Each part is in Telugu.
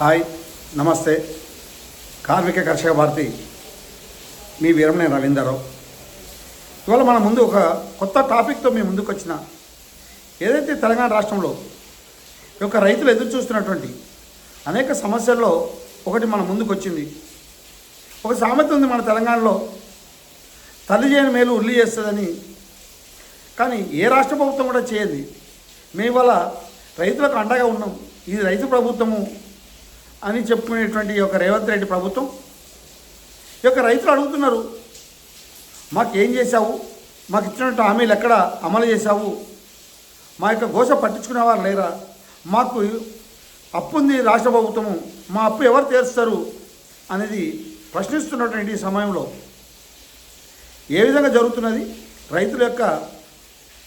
హాయ్ నమస్తే. కార్మిక కర్షక భారతి మీ వీరమనే రవీందర్రావు. ఇవాళ మన ముందు ఒక కొత్త టాపిక్తో మీ ముందుకు వచ్చిన ఏదైతే తెలంగాణ రాష్ట్రంలో ఈ యొక్క రైతులు ఎదురు చూస్తున్నటువంటి అనేక సమస్యల్లో ఒకటి మన ముందుకు వచ్చింది ఒక సామెత ఉంది మన తెలంగాణలో తల్లి చేయని మేలు ఉల్లి చేస్తుందని. కానీ ఏ రాష్ట్ర ప్రభుత్వం కూడా చేయదు మేము ఇవాళ రైతులకు అండగా ఉన్నాం. ఇది రైతు ప్రభుత్వము అని చెప్పుకునేటువంటి ఈ యొక్క రేవంత్ రెడ్డి ప్రభుత్వం. ఈ యొక్క రైతులు అడుగుతున్నారు మాకు ఏం చేశావు? మాకు ఇచ్చినట్టు హామీలు ఎక్కడ అమలు చేశావు? మా యొక్క ఘోష పట్టించుకునేవారు లేరా? మాకు అప్పు ఉంది రాష్ట్ర ప్రభుత్వము మా అప్పు ఎవరు తీరుస్తారు? అనేది ప్రశ్నిస్తున్నటువంటి ఈ సమయంలో ఏ విధంగా జరుగుతున్నది? రైతుల యొక్క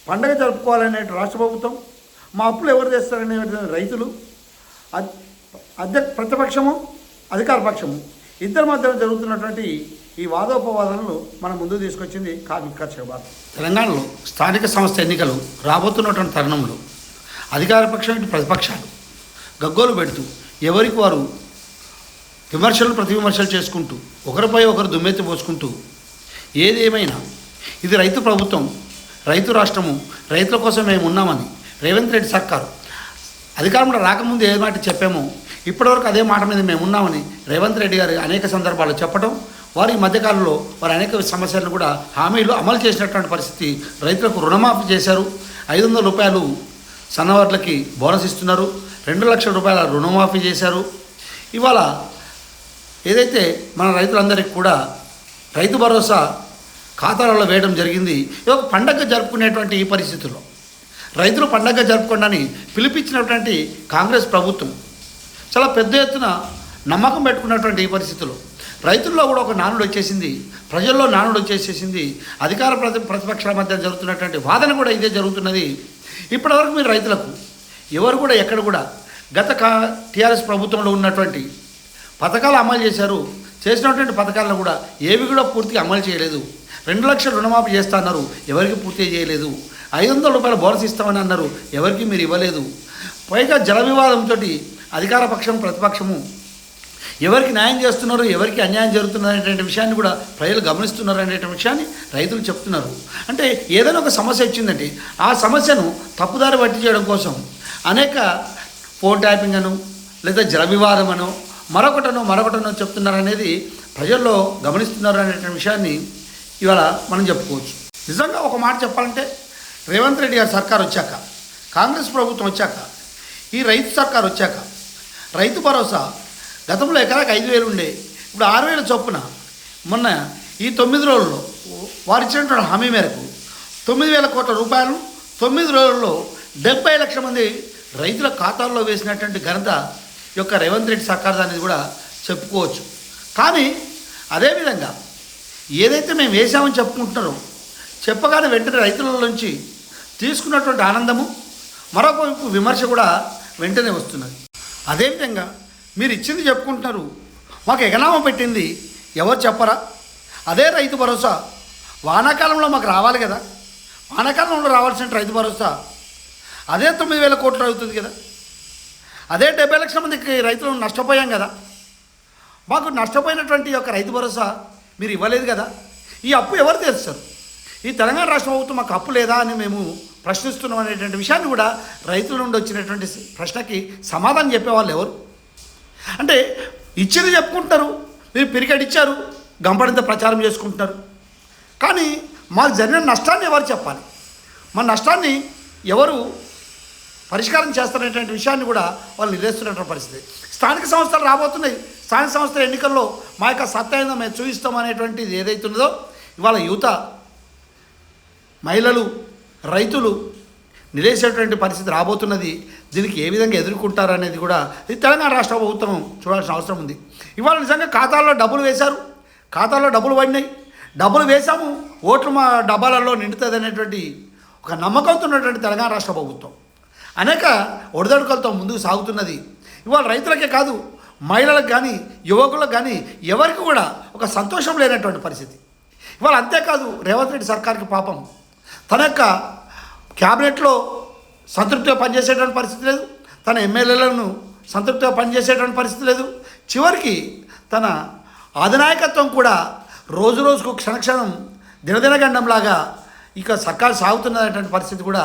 పండగ జరుపుకోవాలనే రాష్ట్ర ప్రభుత్వం మా అప్పులు ఎవరు తెస్తారనే రైతులు అద్- అధ్యక్ష ప్రతిపక్షము అధికార పక్షము. ఇద్దరి మధ్యలో జరుగుతున్నటువంటి ఈ వాదోపవాదాలను మనం ముందుకు తీసుకొచ్చింది కార్మిక కర్షక తెలంగాణలో స్థానిక సంస్థ ఎన్నికలు రాబోతున్నటువంటి తరుణంలో అధికార పక్షం ఇటు ప్రతిపక్షాలు. గగ్గోలు పెడుతూ ఎవరికి వారు విమర్శలు ప్రతి విమర్శలు చేసుకుంటూ ఒకరిపై ఒకరు దుమ్మెత్తి పోసుకుంటూ ఏది ఏమైనా ఇది రైతు ప్రభుత్వం రైతు రాష్ట్రము రైతుల కోసం మేము ఉన్నామని రేవంత్ రెడ్డి సర్కారు అధికారంలో రాకముందు ఏ మాట చెప్పామో ఇప్పటివరకు అదే మాట మీద మేము ఉన్నామని రేవంత్ రెడ్డి గారు అనేక సందర్భాల్లో చెప్పడం వారు ఈ మధ్యకాలంలో వారు అనేక సమస్యలను కూడా హామీలు అమలు చేసినటువంటి పరిస్థితి రైతులకు రుణమాఫీ చేశారు. ఐదు వందల రూపాయలు సన్నవర్లకి బోనస్ ఇస్తున్నారు. రెండు లక్షల రూపాయల రుణమాఫీ చేశారు. ఇవాళ ఏదైతే మన రైతులందరికీ కూడా రైతు భరోసా ఖాతాలలో వేయడం జరిగింది. ఇది ఒక పండగ జరుపుకునేటువంటి ఈ పరిస్థితుల్లో రైతులు పండగ జరుపుకోండి పిలిపించినటువంటి కాంగ్రెస్ ప్రభుత్వం చాలా పెద్ద ఎత్తున నమ్మకం పెట్టుకున్నటువంటి ఈ పరిస్థితుల్లో రైతుల్లో కూడా ఒక నానుడు వచ్చేసింది. ప్రజల్లో నానుడు వచ్చేసేసింది. అధికార ప్రతి ప్రతిపక్షాల మధ్య జరుగుతున్నటువంటి వాదన కూడా ఇదే జరుగుతున్నది. ఇప్పటివరకు మీరు రైతులకు ఎవరు కూడా ఎక్కడ కూడా గత కా టీఆర్ఎస్ ప్రభుత్వంలో ఉన్నటువంటి పథకాలు అమలు చేశారు. చేసినటువంటి పథకాలను కూడా ఏవి కూడా పూర్తిగా అమలు చేయలేదు. రెండు లక్షల రుణమాఫీ చేస్తా అన్నారు. ఎవరికి పూర్తి చేయలేదు. ఐదు వందల రూపాయల బోనస్ ఇస్తామని అన్నారు. ఎవరికి మీరు ఇవ్వలేదు. పైగా జల వివాదంతో అధికార పక్షం ప్రతిపక్షము. ఎవరికి న్యాయం చేస్తున్నారు ఎవరికి అన్యాయం జరుగుతున్నారు అనేటువంటి విషయాన్ని కూడా ప్రజలు గమనిస్తున్నారు అనేటువంటి విషయాన్ని రైతులు చెప్తున్నారు. అంటే ఏదైనా ఒక సమస్య వచ్చిందంటే ఆ సమస్యను తప్పుదారి పట్టి చేయడం కోసం అనేక ఫోన్ ట్యాపింగ్ అను లేదా జల వివాదం మరొకటనో మరొకటనో చెప్తున్నారు అనేది ప్రజల్లో గమనిస్తున్నారు అనేటువంటి విషయాన్ని ఇవాళ మనం చెప్పుకోవచ్చు. నిజంగా ఒక మాట చెప్పాలంటే రేవంత్ రెడ్డి గారి సర్కార్ వచ్చాక కాంగ్రెస్ ప్రభుత్వం వచ్చాక ఈ రైతు సర్కార్ వచ్చాక రైతు భరోసా. గతంలో ఎకరాకి ఐదు వేలు ఉండే. ఇప్పుడు ఆరు వేల చొప్పున. మొన్న ఈ తొమ్మిది రోజుల్లో వారు ఇచ్చినటువంటి హామీ మేరకు తొమ్మిది వేల కోట్ల రూపాయలు తొమ్మిది రోజుల్లో డెబ్బై లక్షల మంది రైతుల ఖాతాల్లో వేసినటువంటి ఘనత యొక్క రేవంత్ రెడ్డి సర్కార్ అనేది కూడా చెప్పుకోవచ్చు. కానీ అదేవిధంగా ఏదైతే మేము వేసామని చెప్పుకుంటున్నారో చెప్పగానే వెంటనే రైతుల నుంచి తీసుకున్నటువంటి ఆనందము మరొక విమర్శ కూడా వెంటనే వస్తున్నది. అదేవిధంగా మీరు ఇచ్చింది చెప్పుకుంటున్నారు. మాకు ఎగనామం పెట్టింది. ఎవరు చెప్పరా? అదే రైతు భరోసా. వానాకాలంలో మాకు రావాలి కదా. వానాకాలంలో రావాల్సిన రైతు భరోసా. అదే తొమ్మిది వేల కోట్లు అవుతుంది కదా. అదే డెబ్బై లక్షల మందికి రైతులు నష్టపోయాం కదా. మాకు నష్టపోయినటువంటి యొక్క రైతు భరోసా మీరు ఇవ్వలేదు కదా. ఈ అప్పు ఎవరు తీరుస్తారు ఈ తెలంగాణ రాష్ట్ర ప్రభుత్వం మాకు అప్పు లేదా అని మేము ప్రశ్నిస్తున్నాం అనేటువంటి విషయాన్ని కూడా రైతుల నుండి వచ్చినటువంటి ప్రశ్నకి సమాధానం చెప్పేవాళ్ళు ఎవరు? అంటే ఇచ్చింది చెప్పుకుంటారు మీరు పిరికెడ్ ఇచ్చారు గంపడింత ప్రచారం చేసుకుంటున్నారు. కానీ మాకు జరిగిన నష్టాన్ని ఎవరు చెప్పాలి? మా నష్టాన్ని ఎవరు పరిష్కారం చేస్తారనేటువంటి విషయాన్ని కూడా వాళ్ళు నిలేస్తున్నటువంటి పరిస్థితి. స్థానిక సంస్థలు రాబోతున్నాయి. స్థానిక సంస్థల ఎన్నికల్లో మా యొక్క సత్తా మేము చూపిస్తాం అనేటువంటిది ఏదైతే ఉన్నదో ఇవాళ యువత మహిళలు రైతులు నిలేసేటువంటి పరిస్థితి రాబోతున్నది దీనికి ఏ విధంగా ఎదుర్కొంటారు అనేది కూడా ఇది తెలంగాణ రాష్ట్ర ప్రభుత్వం చూడాల్సిన అవసరం ఉంది. ఇవాళ నిజంగా ఖాతాల్లో డబ్బులు వేశారు. ఖాతాల్లో డబ్బులు పడినాయి. డబ్బులు వేశాము ఓట్లు మా డబ్బాలలో నిండుతుంది అనేటువంటి ఒక నమ్మకంతో ఉన్నటువంటి తెలంగాణ రాష్ట్ర ప్రభుత్వం. అనేక ఒడిదడుకలతో ముందుకు సాగుతున్నది. ఇవాళ రైతులకే కాదు మహిళలకు కానీ యువకులకు కానీ ఎవరికి కూడా ఒక సంతోషం లేనటువంటి పరిస్థితి. ఇవాళ అంతేకాదు రేవంత్ రెడ్డి సర్కార్కి పాపం. తన యొక్క క్యాబినెట్లో సంతృప్తిగా పనిచేసేటువంటి పరిస్థితి లేదు. తన ఎమ్మెల్యేలను సంతృప్తిగా పనిచేసేటువంటి పరిస్థితి లేదు. చివరికి తన అధినాయకత్వం కూడా రోజు రోజుకు క్షణక్షణం దినదినగండంలాగా ఇక సర్కారు సాగుతున్నటువంటి పరిస్థితి కూడా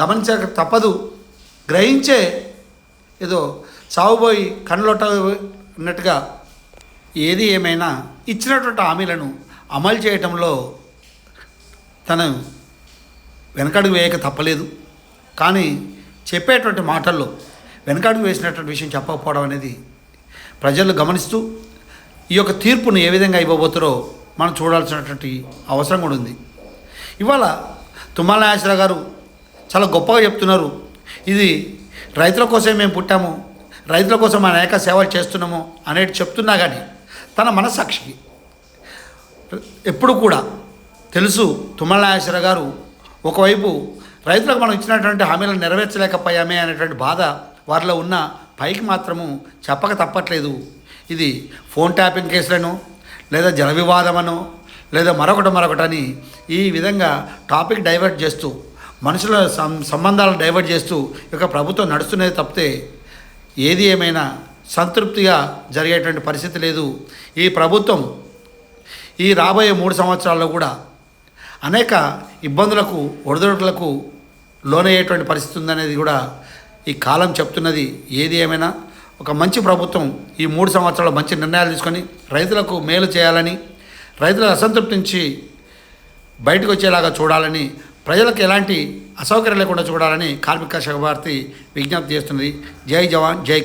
గమనించక తప్పదు. గ్రహించే ఏదో సాగుబోయి కళ్ళొట్ట ఉన్నట్టుగా ఏది ఏమైనా ఇచ్చినటువంటి హామీలను అమలు చేయటంలో తను వెనకడుగు వేయక తప్పలేదు. కానీ చెప్పేటువంటి మాటల్లో వెనకడుగు వేసినటువంటి విషయం చెప్పకపోవడం అనేది ప్రజలు గమనిస్తూ ఈ యొక్క తీర్పును ఏ విధంగా ఇవ్వబోతారో మనం చూడాల్సినటువంటి అవసరం కూడా ఉంది. ఇవాళ తుమ్మల నాగేశ్వరరావు గారు చాలా గొప్పగా చెప్తున్నారు. ఇది రైతుల కోసమే మేము పుట్టాము రైతుల కోసం అనేక సేవలు చేస్తున్నాము అనేది చెప్తున్నా కానీ తన మనసాక్షికి ఎప్పుడు కూడా తెలుసు తుమ్మల నాగేశ్వర గారు ఒకవైపు రైతులకు మనం ఇచ్చినటువంటి హామీలను నెరవేర్చలేకపోయామే అనేటువంటి బాధ వారిలో ఉన్న పైకి మాత్రము చెప్పక తప్పట్లేదు. ఇది ఫోన్ ట్యాపింగ్ కేసులను లేదా జల వివాదమను లేదా మరొకటి మరొకటని ఈ విధంగా టాపిక్ డైవర్ట్ చేస్తూ మనుషుల సం సంబంధాలను డైవర్ట్ చేస్తూ ఇక ప్రభుత్వం నడుస్తున్నది తప్పితే ఏది ఏమైనా సంతృప్తిగా జరిగేటువంటి పరిస్థితి లేదు. ఈ ప్రభుత్వం ఈ రాబోయే మూడు సంవత్సరాల్లో కూడా అనేక ఇబ్బందులకు ఒడిదొడుకులకు లోనయ్యేటువంటి పరిస్థితి ఉందనేది కూడా ఈ కాలం చెప్తున్నది. ఏది ఏమైనా ఒక మంచి ప్రభుత్వం ఈ మూడు సంవత్సరాలు మంచి నిర్ణయాలు తీసుకొని రైతులకు మేలు చేయాలని రైతుల అసంతృప్తి నుంచి బయటకు వచ్చేలాగా చూడాలని ప్రజలకు ఎలాంటి అసౌకర్యం లేకుండా చూడాలని కార్మిక శాఖ భారతి విజ్ఞప్తి చేస్తున్నది. జై జవాన్ జై